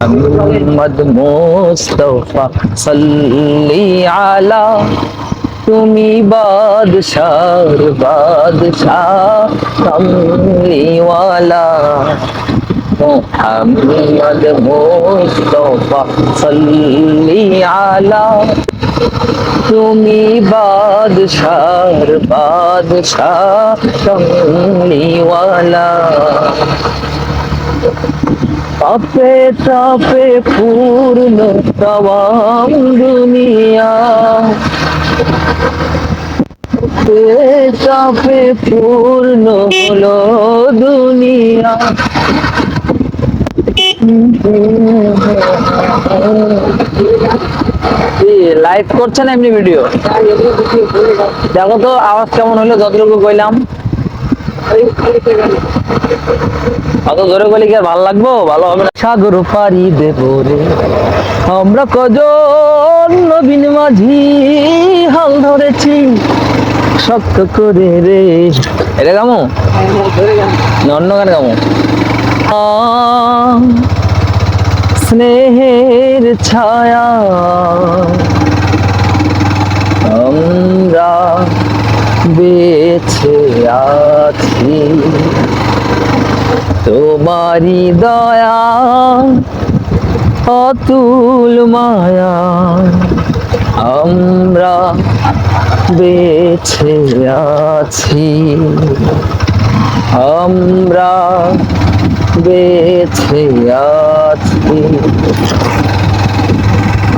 মোহাম্মদ মোস্তফা সাল্লি আলা, তুমি বাদশার বাদশাহ কমলিওয়ালা মোহাম্মদ মোস্তফা সাল্লি আলা, তুমি বাদশার বাদশাহ কমলিওয়ালা তাপে তাপে পূর্ণ তমাম দুনিয়া। তাপে পূর্ণ হলো দুনিয়া। লাইভ করছেন এমনি ভিডিও দেখো তো, আওয়াজ কেমন হলো? যতটুকু কইলাম। অত জোরে বলি কি ভালো লাগবো? ভালো হবে সাগর দেব রে। আমরা কজন নবীন মাঝি হাল ধরেছি শক্ত করে রে। এটা অন্য গান স্নেহের ছায়া। আমরা বেছে আছি। তোমারি দয়া অতুল মায়া আমরা বেছে আছি। আমরা বেছে আছি।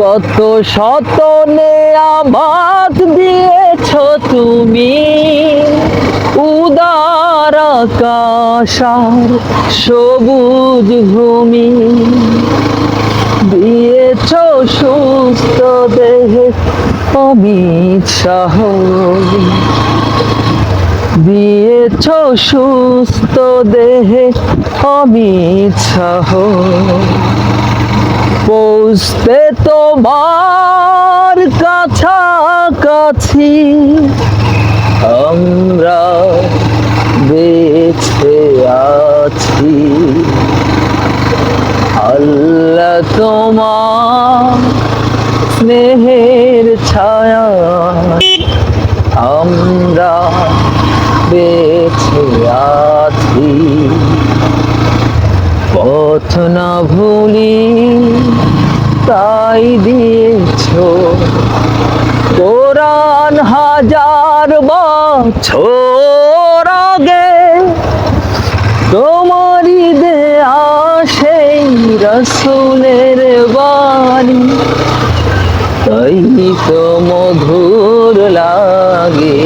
কত শত নেয়ামাত দিয়েছ তুমি। উদার আকাশার সবুজ ভূমি। দিয়েছ সুস্থ দেহে অমিত সাহ দিয়েছ সুস্থ দেহে অমিত সাহ পৌঁছতে তোমার কাছাকাছি। আমরা বেছে আছি। আল্লাহ তোমার স্নেহের ছায়া আমরা বেছে আছি। পথ না ভুলি তাই দিয়েছ। কোরআন হাজার বছর আগে তোমারই দেয়া সেই রসুলের বাণী। তাই তো মধুর লাগে।